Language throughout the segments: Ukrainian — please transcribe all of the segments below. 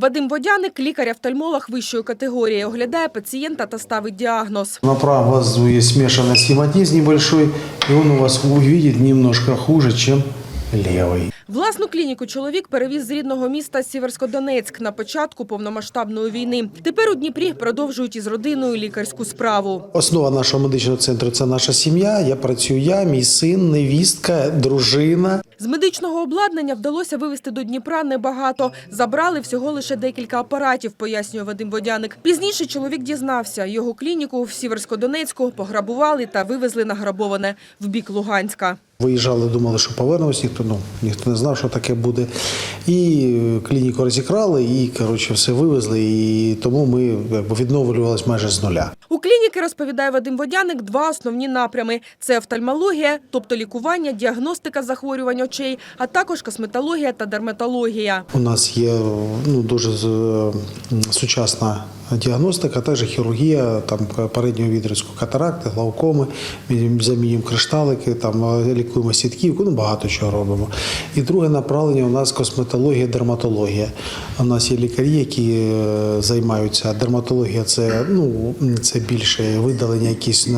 Вадим Водяник, лікар-офтальмолог вищої категорії, оглядає пацієнта та ставить діагноз. На правом глазу є смешанный схематиз небольшой, і он у вас увидить немножко хуже, чем левый. Власну клініку чоловік перевіз з рідного міста Сіверськодонецьк на початку повномасштабної війни. Тепер у Дніпрі продовжують із родиною лікарську справу. Основа нашого медичного центру це наша сім'я. Я працюю я, мій син, невістка, дружина. З медичного обладнання вдалося вивезти до Дніпра небагато. Забрали всього лише декілька апаратів, пояснює Вадим Водяник. Пізніше чоловік дізнався, його клініку в Сіверськодонецьку пограбували та вивезли награбоване в бік Луганська. Виїжджали, думали, що повернемось. Ніхто ну ніхто не знав, що таке буде. І е, клініку розікрали, і коротше все вивезли. І тому ми якби відновлювалися майже з нуля. У клініки, розповідає Вадим Водяник, два основні напрями – це офтальмологія, тобто лікування, діагностика захворювань очей, а також косметологія та дерматологія. У нас є ну, дуже з- сучасна діагностика, також хірургія, там переднього відрізку катаракти, глаукоми, ми замінюємо кришталики, там е, лікуємо сітківку, ну багато чого робимо. І друге направлення у нас косметологія, дерматологія. У нас є лікарі, які е, займаються дерматологія, це ну це більше видалення якісь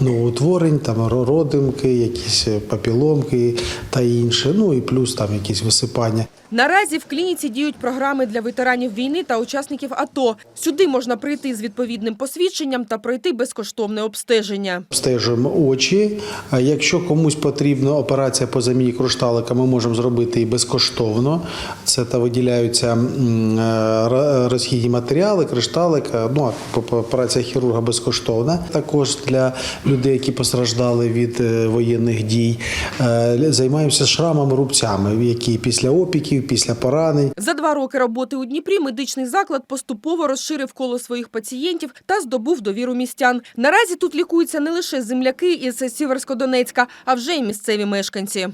новоутворень, там ро- родимки, якісь папіломки та інше. Ну і плюс там якісь висипання. Наразі в клініці діють програми для ветеранів війни та учасників АТО. Сюди можна прийти з відповідним посвідченням та пройти безкоштовне обстеження. Обстежуємо очі. Якщо комусь потрібна операція по заміні кришталика, ми можемо зробити і безкоштовно. Це та виділяються е, розхідні матеріали, кришталик. е, Ну а п- п- операція хірурга безкоштовна. Також для людей, які постраждали від е, воєнних дій, Е, займаємося шрамами, рубцями, які після опіків, після поранень. За два роки роботи у Дніпрі медичний заклад поступово розширив коло своїх пацієнтів та здобув довіру містян. Наразі тут лікуються не лише земляки із Сіверськодонецька, а вже й місцеві мешканці.